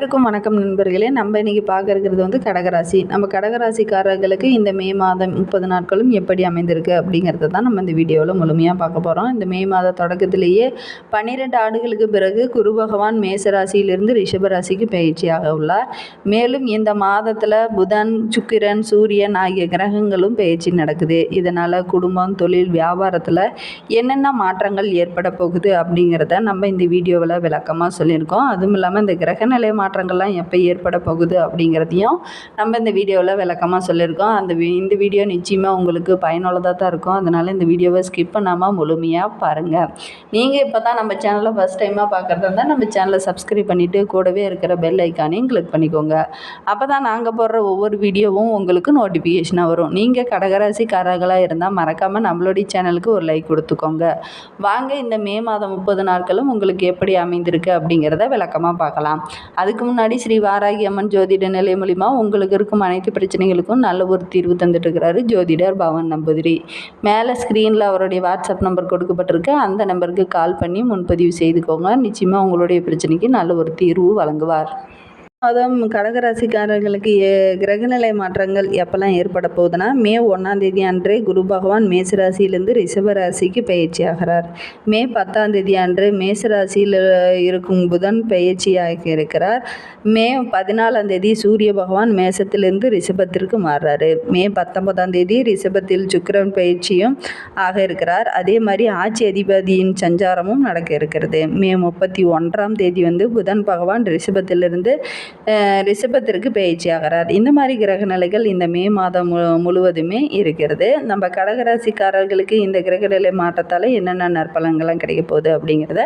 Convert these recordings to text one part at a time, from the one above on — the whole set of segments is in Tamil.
அனைவருக்கும் வணக்கம் நண்பர்களே. நம்ம இன்றைக்கி பார்க்க இருக்கிறது வந்து கடகராசி. நம்ம கடகராசிக்காரர்களுக்கு இந்த மே மாதம் முப்பது நாட்களும் எப்படி அமைந்திருக்கு அப்படிங்கிறத தான் நம்ம இந்த வீடியோவில் முழுமையாக பார்க்க போகிறோம் இந்த மே மாத தொடக்கத்திலேயே பன்னிரெண்டு ஆண்டுகளுக்கு பிறகு குரு பகவான் மேசராசியிலிருந்து ரிஷபராசிக்கு பயிற்சியாக உள்ளார். மேலும் இந்த மாதத்தில் புதன் சுக்கிரன் சூரியன் ஆகிய கிரகங்களும் பயிற்சி நடக்குது. இதனால் குடும்பம் தொழில் வியாபாரத்தில் என்னென்ன மாற்றங்கள் ஏற்பட போகுது அப்படிங்கிறத நம்ம இந்த வீடியோவில் விளக்கமாக சொல்லியிருக்கோம். அதுவும் இல்லாமல் இந்த கிரகநிலை மாற்றங்கள்லாம் எப்போ ஏற்பட போகுது அப்படிங்கிறதையும் நம்ம இந்த வீடியோவில் விளக்கமாக சொல்லியிருக்கோம். அந்த இந்த வீடியோ நிச்சயமாக உங்களுக்கு பயனுள்ளதாக தான் இருக்கும். அதனால் இந்த வீடியோவை ஸ்கிப் பண்ணாமல் முழுமையாக பாருங்கள் நீங்கள் இப்போ தான் நம்ம சேனலை ஃபஸ்ட் டைமாக பார்க்குறதா இருந்தால் நம்ம சேனலை சப்ஸ்கிரைப் பண்ணிவிட்டு கூடவே இருக்கிற பெல் ஐக்கானையும் கிளிக் பண்ணிக்கோங்க. அப்போ தான் நாங்கள் போடுற ஒவ்வொரு வீடியோவும் உங்களுக்கு நோட்டிஃபிகேஷனாக வரும். நீங்கள் கடகராசிக்காரர்களாக இருந்தால் மறக்காமல் நம்மளுடைய சேனலுக்கு ஒரு லைக் கொடுத்துக்கோங்க. வாங்க இந்த மே மாதம் முப்பது நாட்களும் உங்களுக்கு எப்படி அமைந்திருக்கு அப்படிங்கிறத விளக்கமாக பார்க்கலாம். அதுக்கு அதுக்கு முன்னாடி ஸ்ரீ வாராகி அம்மன் ஜோதிட நிலை மூலிமா உங்களுக்கு இருக்கும் அனைத்து பிரச்சனைகளுக்கும் நல்ல ஒரு தீர்வு தந்துட்டு இருக்கிறாரு ஜோதிடர் பவன் நம்பூதிரி. மேலே ஸ்க்ரீனில் அவருடைய வாட்ஸ்அப் நம்பர் கொடுக்கப்பட்டிருக்கு. அந்த நம்பருக்கு கால் பண்ணி முன்பதிவு செய்துக்கோங்க. நிச்சயமாக உங்களுடைய பிரச்சனைக்கு நல்ல ஒரு தீர்வு வழங்குவார். மாதம் கடகராசிக்காரர்களுக்கு கிரகநிலை மாற்றங்கள் எப்போல்லாம் ஏற்பட போகுதுன்னா மே ஒன்றாம் தேதி அன்றே குரு பகவான் மேசராசியிலிருந்து ரிஷபராசிக்கு பயிற்சி ஆகிறார். மே பத்தாம் தேதி அன்று மேசராசியில் இருக்கும் புதன் பயிற்சியாக இருக்கிறார். மே பதினாலாம் தேதி சூரிய பகவான் மேசத்திலிருந்து ரிஷபத்திற்கு மாறுறாரு. மே பத்தொன்பதாம் தேதி ரிஷபத்தில் சுக்கரன் பயிற்சியும் ஆக இருக்கிறார். அதே மாதிரி ஆட்சி அதிபதியின் சஞ்சாரமும் நடக்க இருக்கிறது. மே முப்பத்தி ஒன்றாம் தேதி வந்து புதன் பகவான் ரிஷபத்திலிருந்து ரிஷபத்திற்கு பயிற்சி ஆகிறார். இந்த மாதிரி கிரக நிலைகள் இந்த மே மாதம் மு- முழுவதுமே இருக்கிறது. நம்ம கடகராசிக்காரர்களுக்கு இந்த கிரகநிலை மாற்றத்தால் என்னென்ன நற்பலன்கள்லாம் கிடைக்க போகுது அப்படிங்கிறத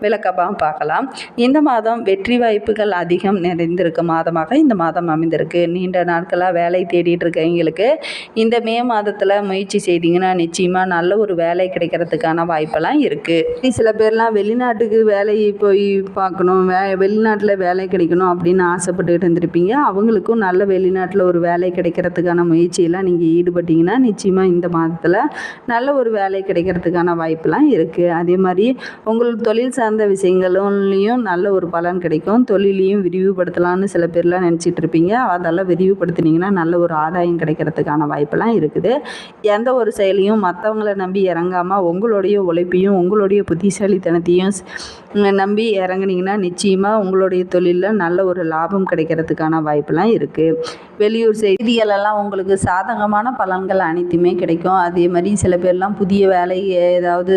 விளக்கமாக பார்க்கலாம். இந்த மாதம் வெற்றி வாய்ப்புகள் அதிகம் நிறைந்திருக்க மாதமாக இந்த மாதம் அமைந்திருக்கு. நீண்ட நாட்களாக வேலை தேடிட்டு இருக்கவங்களுக்கு இந்த மே மாதத்தில் முயற்சி செய்தீங்கன்னா நிச்சயமாக நல்ல ஒரு வேலை கிடைக்கிறதுக்கான வாய்ப்பெல்லாம் இருக்குது சில பேர்லாம் வெளிநாட்டுக்கு வேலையை போய் பார்க்கணும். வே வெளிநாட்டில் வேலை கிடைக்கணும் அப்படின்னு ஆசைப்பட்டுக்கிட்டு இருந்திருப்பீங்க. அவங்களுக்கும் நல்ல வெளிநாட்டில் ஒரு வேலை கிடைக்கிறதுக்கான முயற்சியெல்லாம் நீங்கள் ஈடுபட்டீங்கன்னா நிச்சயமாக இந்த மாதத்தில் நல்ல ஒரு வேலை கிடைக்கிறதுக்கான வாய்ப்பெலாம் இருக்குது அதே மாதிரி உங்களுக்கு தொழில் சார்ந்த விஷயங்களும் நல்ல ஒரு பலன் கிடைக்கும். தொழிலையும் விரிவுபடுத்தலாம்னு சில பேர்லாம் நினச்சிட்டு இருப்பீங்க. அதெல்லாம் விரிவுபடுத்தினீங்கன்னா நல்ல ஒரு ஆதாயம் கிடைக்கிறதுக்கான வாய்ப்பெல்லாம் இருக்குது. எந்த ஒரு செயலையும் மற்றவங்கள நம்பி இறங்காமல் உங்களுடைய உழைப்பையும் உங்களுடைய புத்திசாலித்தனத்தையும் நம்பி இறங்குனீங்கன்னா நிச்சயமாக உங்களுடைய தொழிலில் நல்ல ஒரு லாபம் கிடைக்கிறதுக்கான வாய்ப்பெல்லாம் இருக்குது வெளியூர் செய்திகளெல்லாம் உங்களுக்கு சாதகமான பலன்கள் அனைத்துமே கிடைக்கும். அதே மாதிரி சில பேர்லாம் புதிய வேலை ஏதாவது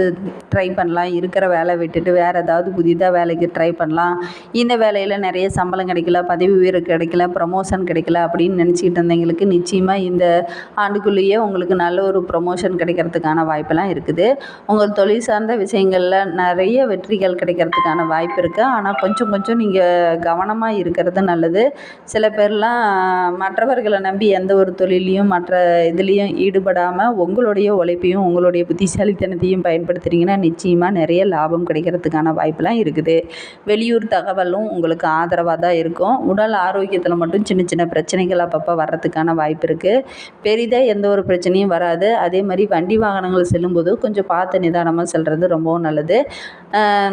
ட்ரை பண்ணலாம். இருக்கிற வேலை விட்டுட்டு வேறு ஏதாவது புதிதாக வேலைக்கு ட்ரை பண்ணலாம். இந்த வேலையில் நிறைய சம்பளம் கிடைக்கல பதவி உயர்வு கிடைக்கல ப்ரமோஷன் கிடைக்கல அப்படின்னு நினச்சிக்கிட்டு இருந்தவங்களுக்கு நிச்சயமாக இந்த ஆண்டுக்குள்ளேயே உங்களுக்கு நல்ல ஒரு ப்ரொமோஷன் கிடைக்கிறதுக்கான வாய்ப்பெல்லாம் இருக்குது. உங்கள் தொழில் சார்ந்த விஷயங்களில் நிறைய வெற்றிகள் கிடைக்கிறதுக்கான வாய்ப்பு இருக்குது ஆனால் கொஞ்சம் கொஞ்சம் நீங்கள் கவனமாக இருக்கிறது நல்லது. சில பேர்லாம் மற்றவர்களை நம்பி எந்த ஒரு தொழிலையும் மற்ற இதுலேயும் ஈடுபடாமல் உங்களுடைய உழைப்பையும் உங்களுடைய புத்திசாலித்தனத்தையும் பயன்படுத்துகிறீங்கன்னா நிச்சயமாக நிறைய லாபம் கிடைக்கிறதுக்கான வாய்ப்பெல்லாம் இருக்குது. வெளியூர் தகவலும் உங்களுக்கு ஆதரவாக தான் இருக்கும். உடல் ஆரோக்கியத்தில் மட்டும் சின்ன சின்ன பிரச்சனைகள் அப்பப்போ வர்றதுக்கான வாய்ப்பு இருக்குது பெரிதாக எந்த ஒரு பிரச்சனையும் வராது. அதே மாதிரி வண்டி வாகனங்கள் செல்லும்போது கொஞ்சம் பார்த்து நிதானமாக செல்கிறது ரொம்பவும் நல்லது.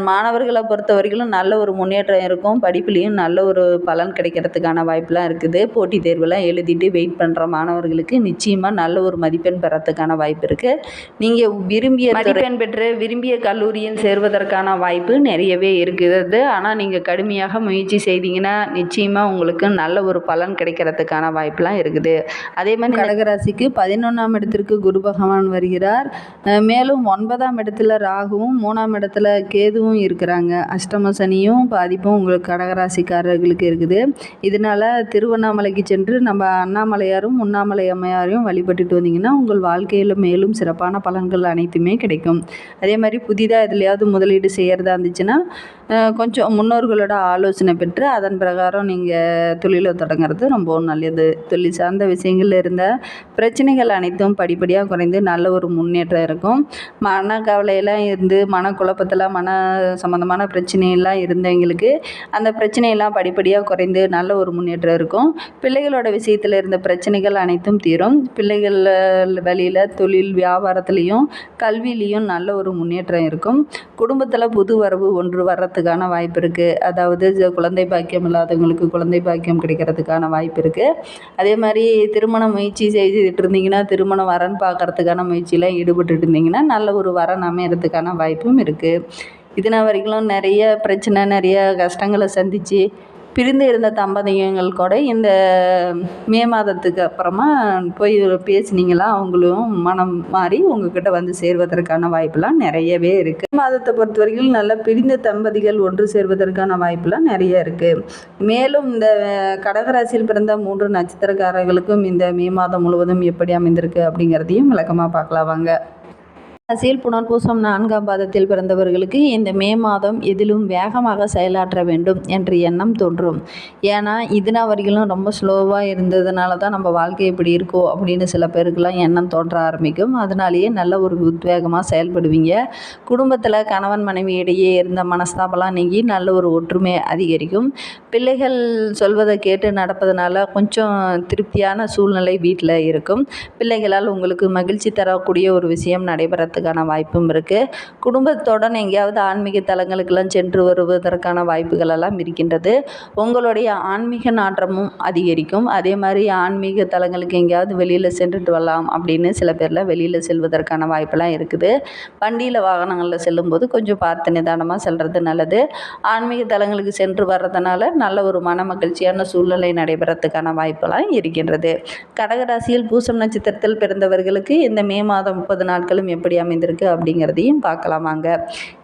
மாணவர் மாணவர்களை பொறுத்த வரைக்கும் நல்ல ஒரு முன்னேற்றம் இருக்கும். படிப்புலேயும் நல்ல ஒரு பலன் கிடைக்கிறதுக்கான வாய்ப்பெலாம் இருக்குது. போட்டித் தேர்வெல்லாம் எழுதிட்டு வெயிட் பண்ணுற மாணவர்களுக்கு நிச்சயமாக நல்ல ஒரு மதிப்பெண் பெறத்துக்கான வாய்ப்பு இருக்குது நீங்கள் விரும்பிய மதிப்பெண் பெற்று விரும்பிய கல்லூரியில் சேர்வதற்கான வாய்ப்பு நிறையவே இருக்கிறது. ஆனால் நீங்கள் கடுமையாக முயற்சி செய்தீங்கன்னா நிச்சயமாக உங்களுக்கு நல்ல ஒரு பலன் கிடைக்கிறதுக்கான வாய்ப்பெலாம் இருக்குது. அதே மாதிரி கடகராசிக்கு பதினொன்றாம் இடத்திற்கு குரு பகவான் வருகிறார். மேலும் ஒன்பதாம் இடத்துல ராகுவும் மூணாம் இடத்துல கேதுவும் இருக்கிறாங்க. அஷ்டம சனியும் பாதிப்பும் உங்களுக்கு கடகராசிக்காரர்களுக்கு இருக்குது. இதனால் திருவண்ணாமலைக்கு சென்று நம்ம அண்ணாமலையாரும் உண்ணாமலை அம்மையாரையும் வழிபட்டுட்டு வந்தீங்கன்னா உங்கள் வாழ்க்கையில் மேலும் சிறப்பான பலன்கள் அனைத்துமே கிடைக்கும். அதே மாதிரி புதிதாக எதுலையாவது முதலீடு செய்கிறதா இருந்துச்சுன்னா கொஞ்சம் முன்னோர்களோட ஆலோசனை பெற்று அதன் பிரகாரம் நீங்கள் தொழிலை தொடங்குறது ரொம்பவும் நல்லது. தொழில் சார்ந்த விஷயங்களில் இருந்த பிரச்சனைகள் அனைத்தும் படிப்படியாக குறைந்து நல்ல ஒரு முன்னேற்றம் இருக்கும். மன கவலையெல்லாம் இருந்து மனக்குழப்பத்தில் மன சம்மந்தமான பிரச்சனையெல்லாம் இருந்தவங்களுக்கு அந்த பிரச்சனையெல்லாம் படிப்படியாக குறைந்து நல்ல ஒரு முன்னேற்றம் இருக்கும். பிள்ளைகளோட விஷயத்தில் இருந்த பிரச்சனைகள் அனைத்தும் தீரும். பிள்ளைகள் வழியில் தொழில் வியாபாரத்துலேயும் கல்வியிலையும் நல்ல ஒரு முன்னேற்றம் இருக்கும். குடும்பத்தில் புது வரவு ஒன்று வர்றதுக்கான வாய்ப்பு இருக்குது அதாவது குழந்தை பாக்கியம் இல்லாதவங்களுக்கு குழந்தை பாக்கியம் கிடைக்கிறதுக்கான வாய்ப்பு இருக்குது அதே மாதிரி திருமண முயற்சி செய்துட்டு இருந்தீங்கன்னா திருமணம் வரன் பார்க்கறதுக்கான முயற்சியில் ஈடுபட்டுட்டு இருந்தீங்கன்னா நல்ல ஒரு வரன் அமையறதுக்கான வாய்ப்பும் இருக்குது இதுனா வரைக்கும் நிறைய பிரச்சனை நிறைய கஷ்டங்களை சந்தித்து பிரிந்து இருந்த தம்பதியங்கள் கூட இந்த மே மாதத்துக்கு அப்புறமா போய் பேசுனீங்களா? அவங்களும் மனம் மாறி உங்ககிட்ட வந்து சேர்வதற்கான வாய்ப்பெல்லாம் நிறையவே இருக்குது மாதத்தை பொறுத்த வரைக்கும் நல்ல பிரிந்த தம்பதிகள் ஒன்று சேர்வதற்கான வாய்ப்பெல்லாம் நிறைய இருக்குது மேலும் இந்த கடகராசியில் பிறந்த மூன்று நட்சத்திரக்காரர்களுக்கும் இந்த மே மாதம் முழுவதும் எப்படி அமைந்திருக்கு அப்படிங்கிறதையும் விளக்கமாக பார்க்கலாம் வாங்க. ராசியில் புனர்பூசம் நான்காம் பாதத்தில் பிறந்தவர்களுக்கு இந்த மே மாதம் எதிலும் வேகமாக செயலாற்ற வேண்டும் என்ற எண்ணம் தோன்றும். ஏன்னா இதுனா வரைக்கும் ரொம்ப ஸ்லோவாக இருந்ததுனால தான் நம்ம வாழ்க்கை இப்படி இருக்கோ அப்படின்னு சில பேருக்கெல்லாம் எண்ணம் தோன்ற ஆரம்பிக்கும். அதனாலேயே நல்ல ஒரு உத்வேகமாக செயல்படுவீங்க. குடும்பத்தில் கணவன் மனைவி இடையே இருந்த மனஸ்தாபம்லாம் நீங்கி நல்ல ஒரு ஒற்றுமை அதிகரிக்கும். பிள்ளைகள் சொல்வதை கேட்டு நடப்பதனால கொஞ்சம் திருப்தியான சூழ்நிலை வீட்டில் இருக்கும். பிள்ளைகளால் உங்களுக்கு மகிழ்ச்சி தரக்கூடிய ஒரு விஷயம் நடைபெறத்துக்கான வாய்ப்பும் இருக்குது குடும்பத்துடன் எங்கேயாவது ஆன்மீக தலங்களுக்கெல்லாம் சென்று வருவதற்கான வாய்ப்புகள் எல்லாம் இருக்கின்றது. உங்களுடைய ஆன்மீக நாற்றமும் அதிகரிக்கும். அதே மாதிரி ஆன்மீக தலங்களுக்கு எங்கேயாவது வெளியில் சென்றுட்டு வரலாம் அப்படின்னு சில பேரில் வெளியில் செல்வதற்கான வாய்ப்பெல்லாம் இருக்குது. வண்டியில் வாகனங்களில் செல்லும்போது கொஞ்சம் பார்த்து நிதானமாக செல்வது நல்லது. ஆன்மீக தலங்களுக்கு சென்று வர்றதுனால நல்ல ஒரு மன மகிழ்ச்சியான சூழ்நிலை நடைபெறத்துக்கான வாய்ப்பெல்லாம் இருக்கின்றது. கடகராசியில் பூசம் நட்சத்திரத்தில் பிறந்தவர்களுக்கு இந்த மே மாதம் முப்பது நாட்களும் எப்படி அமைந்திருக்கு அப்படிங்கிறதையும் பார்க்கலாமாங்க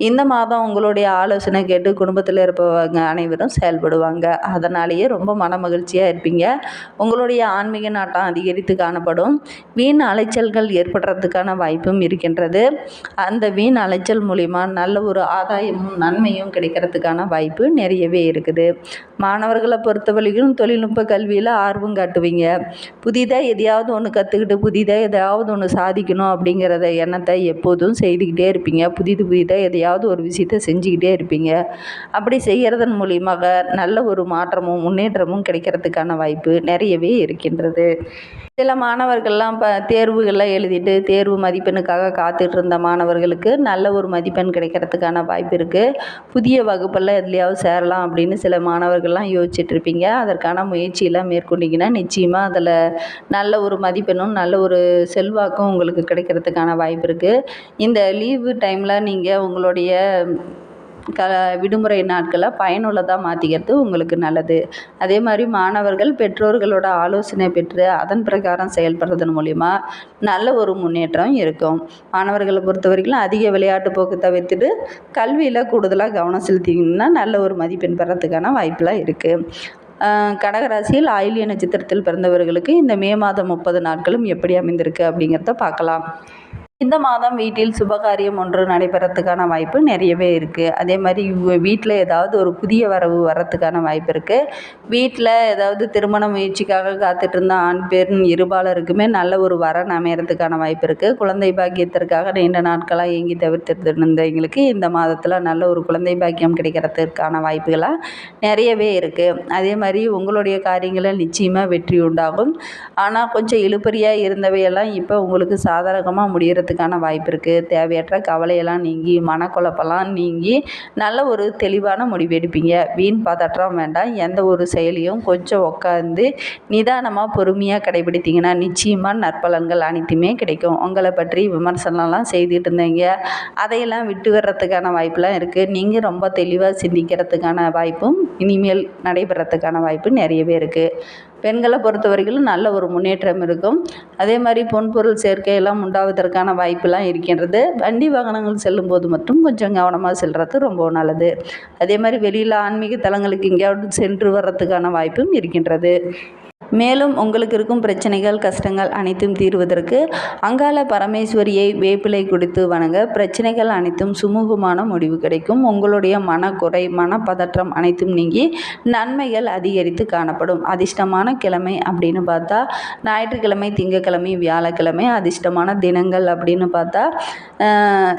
இந்த மாதம் உங்களுடைய ஆலோசனை கேட்டு குடும்பத்தில் இருப்பவங்க அனைவரும் செயல்படுவாங்க. அதனாலேயே ரொம்ப மன மகிழ்ச்சியாக இருப்பீங்க. உங்களுடைய ஆன்மீக நாட்டம் அதிகரித்து காணப்படும். வீண் அலைச்சல்கள் ஏற்படுறதுக்கான வாய்ப்பும் இருக்கின்றது. அந்த வீண் அலைச்சல் மூலிமா நல்ல ஒரு ஆதாயமும் நன்மையும் கிடைக்கிறதுக்கான வாய்ப்பு நிறையவே இருக்குது. மாணவர்களை பொறுத்தவரைக்கும் தொழில்நுட்ப கல்வியில் ஆர்வம் காட்டுவீங்க. புதிதாக எதையாவது ஒன்று கற்றுக்கிட்டு புதிதாக எதாவது ஒன்று சாதிக்கணும் அப்படிங்கிறத எண்ணத்தை எப்போதும் செய்துக்கிட்டே இருப்பீங்க. புதிது புதிதாக எதையாவது ஒரு விஷயத்தை செஞ்சுக்கிட்டே இருப்பீங்க. அப்படி செய்கிறதன் மூலியமாக நல்ல ஒரு மாற்றமும் முன்னேற்றமும் கிடைக்கிறதுக்கான வாய்ப்பு நிறையவே இருக்கின்றது. சில மாணவர்கள்லாம் இப்போ தேர்வுகள்லாம் எழுதிட்டு தேர்வு மதிப்பெண்ணுக்காக காத்துட்டு இருந்த மாணவர்களுக்கு நல்ல ஒரு மதிப்பெண் கிடைக்கிறதுக்கான வாய்ப்பு இருக்குது புதிய வகுப்பெல்லாம் எதுலையாவது சேரலாம் அப்படின்னு சில மாணவர்கள்லாம் யோசிச்சுட்ருப்பீங்க. அதற்கான முயற்சியெல்லாம் மேற்கொண்டிங்கன்னா நிச்சயமாக அதில் நல்ல ஒரு மதிப்பெண்ணும் நல்ல ஒரு செல்வாக்கும் உங்களுக்கு கிடைக்கிறதுக்கான வாய்ப்பு இருக்குது இந்த லீவு டைமில் நீங்கள் உங்களுடைய க விடுமுறை நாட்களை பயனுள்ளதாக மாற்றிக்கிறது உங்களுக்கு நல்லது. அதே மாதிரி மாணவர்கள் பெற்றோர்களோட ஆலோசனை பெற்று அதன் பிரகாரம் செயல்படுறதன் மூலிமா நல்ல ஒரு முன்னேற்றம் இருக்கும். மாணவர்களை பொறுத்த வரைக்கும் அதிக விளையாட்டு போக்கு தவிர்த்துட்டு கல்வியில் கூடுதலாக கவனம் செலுத்திங்கன்னா நல்ல ஒரு மதிப்பெண் பெறத்துக்கான வாய்ப்பெலாம் இருக்குது கடகராசியில் ஆயிலிய நட்சத்திரத்தில் பிறந்தவர்களுக்கு இந்த மே மாதம் முப்பது நாட்களும் எப்படி அமைந்திருக்கு அப்படிங்கிறத பார்க்கலாம். இந்த மாதம் வீட்டில் சுபகாரியம் ஒன்று நடைபெறத்துக்கான வாய்ப்பு நிறையவே இருக்குது அதே மாதிரி வீட்டில் ஏதாவது ஒரு புதிய வரவு வரத்துக்கான வாய்ப்பு இருக்குது வீட்டில் ஏதாவது திருமண முயற்சிக்காக காத்துட்டு இருந்த ஆண் பெண் இருபாலருக்குமே நல்ல ஒரு வரன் அமையறதுக்கான வாய்ப்பு இருக்குது குழந்தை பாக்கியத்திற்காக நீண்ட நாட்களாக ஏங்கி தவிர்த்துட்டு இருந்தவங்களுக்கு இந்த மாதத்தில் நல்ல ஒரு குழந்தை பாக்கியம் கிடைக்கிறதுக்கான வாய்ப்புகளாக நிறையவே இருக்குது அதே மாதிரி உங்களுடைய காரியங்களில் நிச்சயமாக வெற்றி உண்டாகும். ஆனால் கொஞ்சம் இழுப்பறியாக இருந்தவையெல்லாம் இப்போ உங்களுக்கு சாதகமாக முடியறதுக்கான வாய்ப்பு இருக்குது தேவையற்ற கவலையெல்லாம் நீங்கி மனக்குழப்பெல்லாம் நீங்கி நல்ல ஒரு தெளிவான முடிவு எடுப்பீங்க. வீண் பதற்றம் வேண்டாம். எந்த ஒரு செயலையும் கொஞ்சம் உட்காந்து நிதானமாக பொறுமையாக கடைபிடித்தீங்கன்னா நிச்சயமாக நற்பலன்கள் அனைத்துமே கிடைக்கும். உங்களை பற்றி விமர்சனம்லாம் செய்துட்டு இருந்தீங்க. அதையெல்லாம் விட்டு வர்றதுக்கான வாய்ப்பெலாம் இருக்குது நீங்கள் ரொம்ப தெளிவாக சிந்திக்கிறதுக்கான வாய்ப்பும் இனிமேல் நடைபெறத்துக்கான வாய்ப்பு நிறையவே இருக்குது பெண்களை பொறுத்த வரைக்கும் நல்ல ஒரு முன்னேற்றம் இருக்கும். அதே மாதிரி பொன்பொருள் சேர்க்கையெல்லாம் உண்டாவதற்கான வாய்ப்பெல்லாம் இருக்கின்றது. வண்டி வாகனங்கள் செல்லும்போது மட்டும் கொஞ்சம் கவனமாக செல்வது ரொம்ப நல்லது. அதே மாதிரி வெளியில் ஆன்மீக தலங்களுக்கு எங்கேயாவது சென்று வர்றதுக்கான வாய்ப்பும் இருக்கின்றது. மேலும் உங்களுக்கு இருக்கும் பிரச்சனைகள் கஷ்டங்கள் அனைத்தும் தீர்வதற்கு அங்காள பரமேஸ்வரியை வேப்பிலை கொடுத்து வணங்க பிரச்சனைகள் அனைத்தும் சுமூகமான முடிவு கிடைக்கும். உங்களுடைய மனக்குறை மனப்பதற்றம் அனைத்தும் நீங்கி நன்மைகள் அதிகரித்து காணப்படும். அதிர்ஷ்டமான கிழமை அப்படின்னு பார்த்தா ஞாயிற்றுக்கிழமை திங்கக்கிழமை வியாழக்கிழமை அதிர்ஷ்டமான தினங்கள் அப்படின்னு பார்த்தா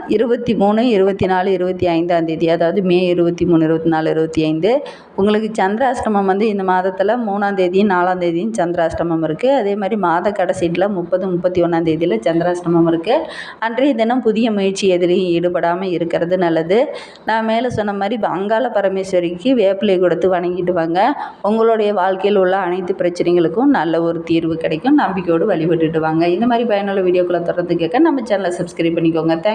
இருபத்தி மூணு இருபத்தி நாலு இருபத்தி ஐந்தாம் தேதி அதாவது மே இருபத்தி மூணு இருபத்தி நாலு இருபத்தி ஐந்து. உங்களுக்கு சந்திராஷ்டமம் வந்து இந்த மாதத்தில் மூணாந்தேதியும் நாலாந்தேதியும் சந்திராஷ்டமம் இருக்குது அதே மாதிரி மாத கடைசீட்டில் முப்பது முப்பத்தி ஒன்றாந்தேதியில் சந்திராஷ்டமம் இருக்குது அன்றைய தினம் புதிய முயற்சி எதிலையும் ஈடுபடாமல் இருக்கிறது நல்லது. நான் மேலே சொன்ன மாதிரி அங்காள பரமேஸ்வரிக்கு வேப்பிலை கொடுத்து வணங்கிட்டு வாங்க உங்களுடைய வாழ்க்கையில் உள்ள அனைத்து பிரச்சனைகளுக்கும் நல்ல ஒரு தீர்வு கிடைக்கும். நம்பிக்கையோடு வழிபட்டுட்டு வாங்க. இந்த மாதிரி பயனுள்ள வீடியோக்களை தொடர்ந்து கேட்க நம்ம சேனலை சப்ஸ்கிரைப் பண்ணிக்கோங்க. தேங்க்